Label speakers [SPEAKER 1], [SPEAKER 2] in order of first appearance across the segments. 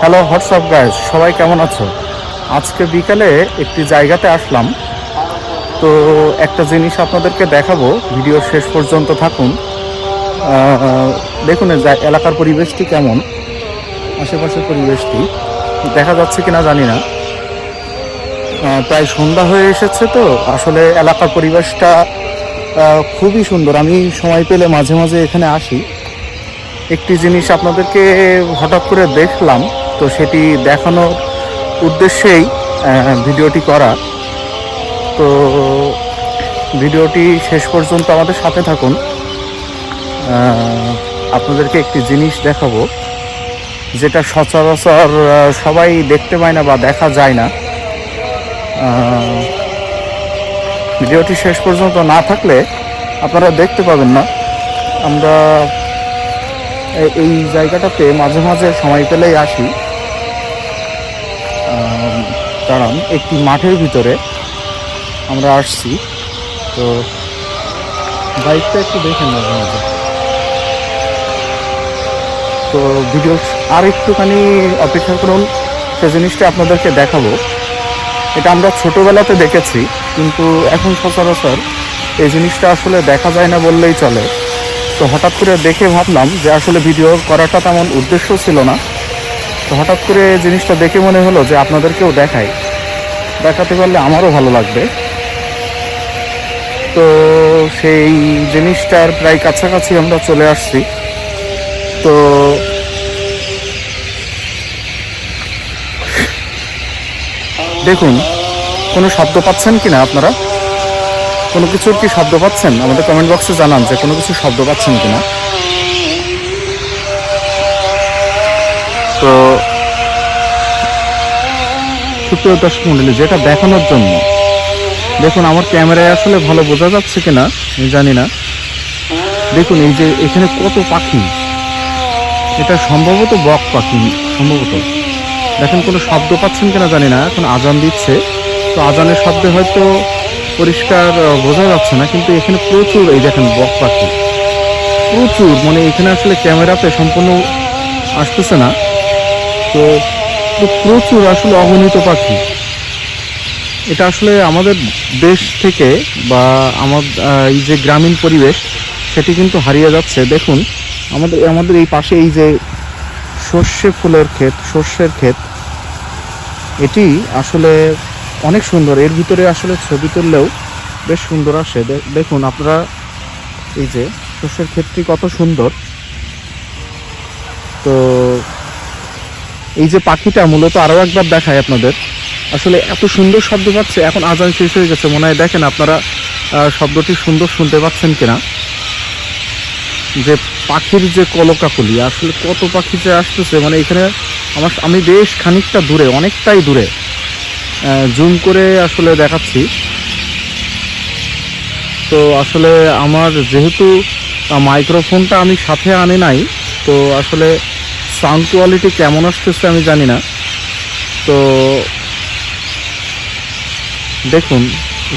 [SPEAKER 1] Hello WhatsApp guys সবাই কেমন আছো? আজকে বিকালে একটি জায়গাতে আসলাম। তো একটা জিনিস আপনাদেরকে দেখাবো। ভিডিও শেষ পর্যন্ত থাকুন। দেখুন এলাকার পরিবেশটি কেমন? আশেপাশের পরিবেশটি। দেখা যাচ্ছে কিনা জানি না। প্রায় সন্ধ্যা হয়ে এসেছে তো। আসলে এলাকার পরিবেশটা খুবই সুন্দর। আমি সময় পেলে মাঝে মাঝে এখানে আসি। একটি জিনিস আপনাদেরকে হঠাৎ করে দেখলাম। তো সেটি দেখানোর উদ্দেশ্যেই ভিডিওটি করা। তো ভিডিওটি শেষ পর্যন্ত আমাদের সাথে থাকুন। আপনাদেরকে একটি জিনিস দেখাবো, যেটা সচরাচর সবাই দেখতে পায় না বা দেখা যায় না। ভিডিওটি শেষ পর্যন্ত না থাকলে আপনারা দেখতে পাবেন না। আমরা এই জায়গাটাতে মাঝে মাঝে সময় পেলেই আসি। কারণ একটি মাঠের ভিতরে আমরা আসছি। তো বাইকটা একটু দেখে মাঝে তো ভিডিও আর একটুখানি অপেক্ষা করুন, সে জিনিসটা আপনাদেরকে দেখাবো। এটা আমরা ছোটোবেলাতে দেখেছি, কিন্তু এখন সচরাচর এই জিনিসটা আসলে দেখা যায় না বললেই চলে। তো হঠাৎ করে দেখে ভাবলাম যে আসলে ভিডিও করাটা তেমন উদ্দেশ্য ছিল না। তো হঠাৎ করে জিনিসটা দেখে মনে হলো যে আপনাদেরকেও দেখাই। দেখাতে পারলে আমারও ভালো লাগবে। তো সেই জিনিসটার প্রায় কাছাকাছি আমরা চলে আসছি। তো দেখুন, কোনো শব্দ পাচ্ছেন কি না আপনারা? কোনো কিছুর কি শব্দ পাচ্ছেন? আমাদের কমেন্ট বক্সে জানান যে কোনো কিছু শব্দ পাচ্ছেন কিনা তো সুপ্রিয় দর্শক মন্ডলী, যেটা দেখানোর জন্য। দেখুন, আমার ক্যামেরায় আসলে ভালো বোঝা যাচ্ছে কিনা জানি না। দেখুন, এই যে এখানে কত পাখি। এটা সম্ভবত বক পাখি, সম্ভবত। দেখেন, কোনো শব্দ পাচ্ছেন কিনা জানি না, এখন আজান দিচ্ছে। তো আজানের শব্দে হয়তো পরিষ্কার বোঝা যাচ্ছে না, কিন্তু এখানে প্রচুর এই দেখেন বক পাখি। প্রচুর মানে এখানে আসলে ক্যামেরাতে সম্পূর্ণ আসতেছে না। তো তো প্রচুর আসলে অগণিত পাখি। এটা আসলে আমাদের দেশ থেকে বা আমার এই যে গ্রামীণ পরিবেশ, সেটি কিন্তু হারিয়ে যাচ্ছে। দেখুন, আমাদের আমাদের এই পাশে এই যে সর্ষে ফুলের ক্ষেত, সর্ষের ক্ষেত, এটি আসলে অনেক সুন্দর। এর ভিতরে আসলে ছবি তুললেও বেশ সুন্দর আসে। দেখুন, আপনারা এই যে সর্ষের ক্ষেতটি কত সুন্দর। তো এই যে পাখিটা মূলত আরও একবার দেখায় আপনাদের। আসলে এত সুন্দর শব্দ পাচ্ছে, এখন আজান শেষ হয়ে গেছে। মনে হয় দেখেন আপনারা শব্দটি সুন্দর শুনতে পাচ্ছেন কিনা। যে পাখির যে কলকাকলি, আসলে কত পাখি যে আসতেছে। মানে এখানে আমার আমি বেশ খানিকটা দূরে, অনেকটাই দূরে জুম করে আসলে দেখাচ্ছি। তো আসলে আমার যেহেতু মাইক্রোফোনটা আমি সাথে আনি নাই, তো আসলে সাউন্ড কোয়ালিটি কেমন আসতেছে আমি জানি না। তো দেখুন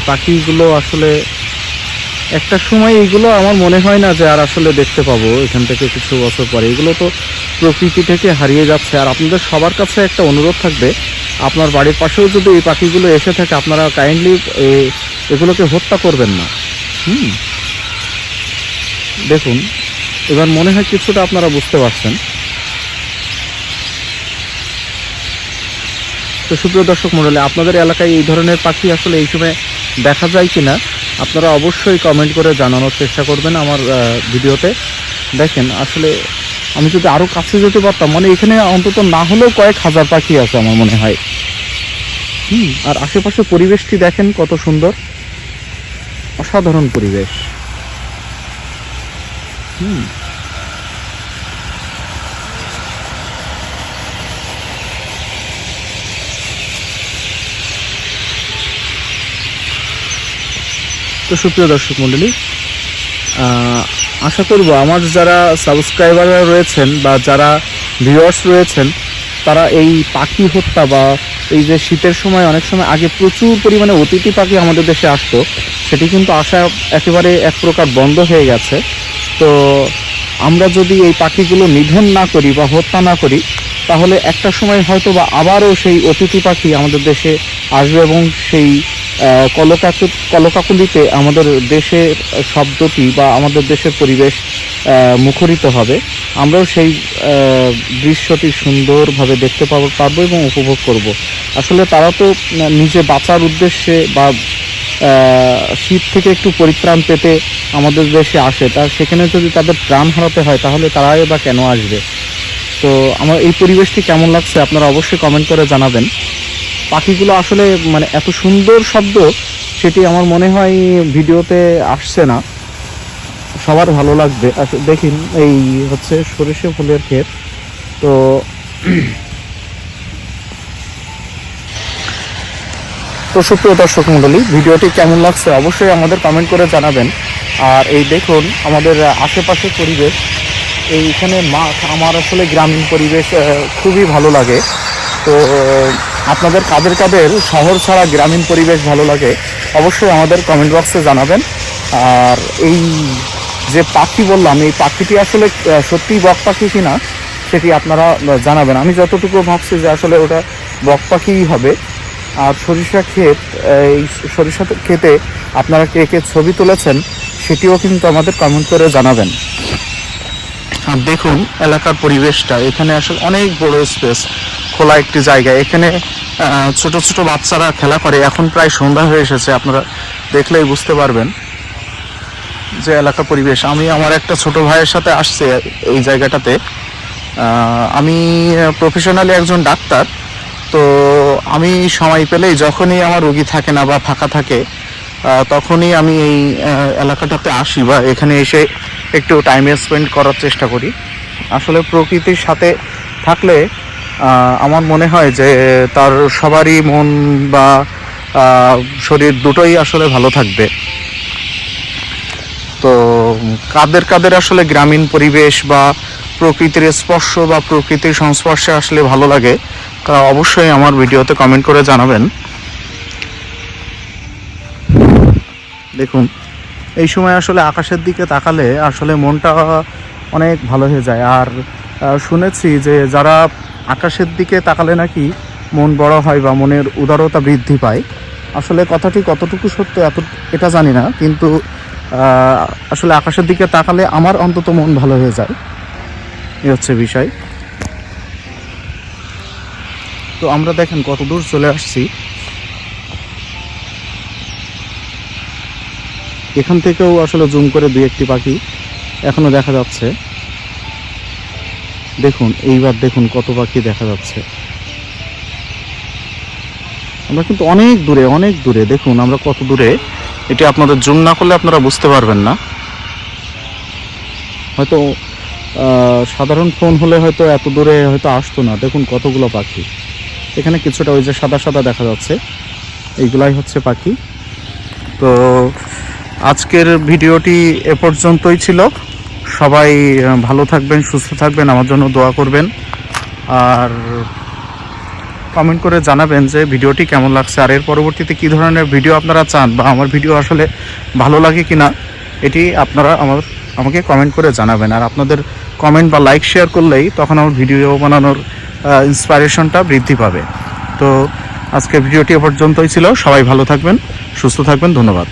[SPEAKER 1] পাখিগুলো আসলে একটা সময় এইগুলো আমার মনে হয় না যে আর আসলে দেখতে পাবো এখান থেকে কিছু বছর পরে। এগুলো তো প্রকৃতি থেকে হারিয়ে যাচ্ছে। আর আপনাদের সবার কাছে একটা অনুরোধ থাকবে, আপনার বাড়ির পাশেও যদি এই পাখিগুলো এসে থাকে, আপনারা কাইন্ডলি এগুলোকে হত্যা করবেন না। হুম। দেখুন, এবার মনে হয় কিছুটা আপনারা বুঝতে পারছেন। তো সুপ্রিয় দর্শক মন্ডলী আপনাদের এলাকায় এই ধরনের পাখি আসলে এই সময় দেখা যায় কি না আপনারা অবশ্যই কমেন্ট করে জানানোর চেষ্টা করবেন আমার ভিডিওতে। দেখেন, আসলে আমি যদি আরও কাছে যেতে পারতাম মানে এখানে অন্তত না হলেও কয়েক হাজার পাখি আছে আমার মনে হয়। হুম, আর আশেপাশে পরিবেশটি দেখেন কত সুন্দর। অসাধারণ পরিবেশ। হুম। তো সুপ্রিয় দর্শক মণ্ডলী আশা করব আমার যারা সাবস্ক্রাইবাররা রয়েছেন বা যারা ভিউয়ার্স রয়েছেন, তারা এই পাখি হত্যা বা এই যে শীতের সময় অনেক সময় আগে প্রচুর পরিমাণে অতিথি পাখি আমাদের দেশে আসতো, সেটি কিন্তু আসা একেবারে এক প্রকার বন্ধ হয়ে গেছে। তো আমরা যদি এই পাখিগুলো নিধন না করি বা হত্যা না করি, তাহলে একটা সময় হয়তো বা আবারও সেই অতিথি পাখি আমাদের দেশে আসবে এবং সেই কলকাকু, কলকাকুলিতে আমাদের দেশের শব্দটি বা আমাদের দেশের পরিবেশ মুখরিত হবে। আমরাও সেই দৃশ্যটি সুন্দরভাবে দেখতে পাবো, পারব এবং উপভোগ করব। আসলে তারা তো নিজে বাঁচার উদ্দেশ্যে বা শীত থেকে একটু পরিত্রাণ পেতে আমাদের দেশে আসে তার সেখানে যদি তাদের প্রাণ হারাতে হয়, তাহলে তারাই বা কেন আসবে? তো আমার এই পরিবেশটি কেমন লাগছে আপনারা অবশ্যই কমেন্ট করে জানাবেন। পাখিগুলো আসলে মানে এত সুন্দর শব্দ, সেটি আমার মনে হয় ভিডিওতে আসছে না। সবার ভালো লাগবে। দেখিন, এই হচ্ছে সরিষে ফুলের ক্ষেত। তো তো সুপ্রিয় দর্শক মণ্ডলী, ভিডিওটি কেমন লাগছে অবশ্যই আমাদের কমেন্ট করে জানাবেন। আর এই দেখুন, আমাদের আশেপাশে পরিবেশ, এইখানে মাঠ, আমার আসলে গ্রামীণ পরিবেশ খুবই ভালো লাগে। তো আপনাদের কাদের কাদের শহর ছাড়া গ্রামীণ পরিবেশ ভালো লাগে অবশ্যই আমাদের কমেন্ট বক্সে জানাবেন। আর এই যে পাখি বললাম এই পাখিটি আসলে আহ, সত্যিই বক পাখি কিনা সেটি আপনারা জানাবেন। আমি যতটুকু ভাবছি যে আসলে ওটা বক পাখিই হবে। আর সরিষা ক্ষেত এই সরিষা ক্ষেতে আপনারা কে কে ছবি তুলেছেন সেটিও কিন্তু আমাদের কমেন্ট করে জানাবেন। আর দেখুন এলাকার পরিবেশটা এখানে আসলে অনেক বড় স্পেস খোলা একটি জায়গা। এখানে ছোট ছোট বাচ্চারা খেলা করে। এখন প্রায় সন্ধ্যা হয়ে এসেছে, আপনারা দেখলেই বুঝতে পারবেন যে এলাকা পরিবেশ। আমি আমার একটা ছোট ভাইয়ের সাথে আসছে এই জায়গাটাতে। আমি প্রফেশনালি একজন ডাক্তার, তো আমি সময় পেলেই যখনই আমার রোগী থাকে না বা ফাঁকা থাকে তখনই আমি এই এলাকাটাতে আসি বা এখানে এসে একটু টাইম স্পেন্ড করার চেষ্টা করি। আসলে প্রকৃতির সাথে থাকলে আমার মনে হয় যে তার সবারই মন বা শরীর দুটোই আসলে ভালো থাকবে। তো কাদের কাদের আসলে গ্রামীণ পরিবেশ বা প্রকৃতির স্পর্শ বা প্রকৃতির সংস্পর্শে আসলে ভালো লাগে, তা অবশ্যই আমার ভিডিওতে কমেন্ট করে জানাবেন। দেখুন, এই সময় আসলে আকাশের দিকে তাকালে আসলে মনটা অনেক ভালো হয়ে যায়। আর শুনেছি যে যারা আকাশের দিকে তাকালে নাকি মন বড় হয় বা মনের উদারতা বৃদ্ধি পায়। আসলে কথাটি কতটুকু সত্য এত, এটা জানি না, কিন্তু আসলে আকাশের দিকে তাকালে আমার অন্তত মন ভালো হয়ে যায়। এ হচ্ছে বিষয়। তো আমরা দেখেন কত দূর চলে আসছি। এখান থেকেও আসলে জুম করে দুই একটি পাখি এখনও দেখা যাচ্ছে। দেখুন, এইবার দেখুন কত পাখি দেখা যাচ্ছে। আমরা কিন্তু অনেক দূরে অনেক দূরে, দেখুন আমরা কত দূরে। এটি আপনাদের জুম না করলে আপনারা বুঝতে পারবেন না। হয়তো সাধারণ ফোন হলে হয়তো এত দূরে হয়তো আসতো না। দেখুন কতগুলো পাখি। এখানে কিছুটা ওই যে সাদা সাদা দেখা যাচ্ছে। এইগুলাই হচ্ছে পাখি। তো আজকের ভিডিওটি এ পর্যন্তই ছিল। সবাই ভালো থাকবেন, সুস্থ থাকবেন, আমার জন্য দোয়া করবেন। আর কমেন্ট করে জানাবেন যে ভিডিওটি কেমন লাগছে, আর এর পরবর্তীতে কী ধরনের ভিডিও আপনারা চান, বা আমার ভিডিও আসলে ভালো লাগে কি না এটি আপনারা আমার, আমাকে কমেন্ট করে জানাবেন। আর আপনাদের কমেন্ট বা লাইক শেয়ার করলেই তখন আমার ভিডিও বানানোর ইন্সপাইরেশনটা বৃদ্ধি পাবে। তো আজকে ভিডিওটি এ পর্যন্তই ছিল। সবাই ভালো থাকবেন, সুস্থ থাকবেন, ধন্যবাদ।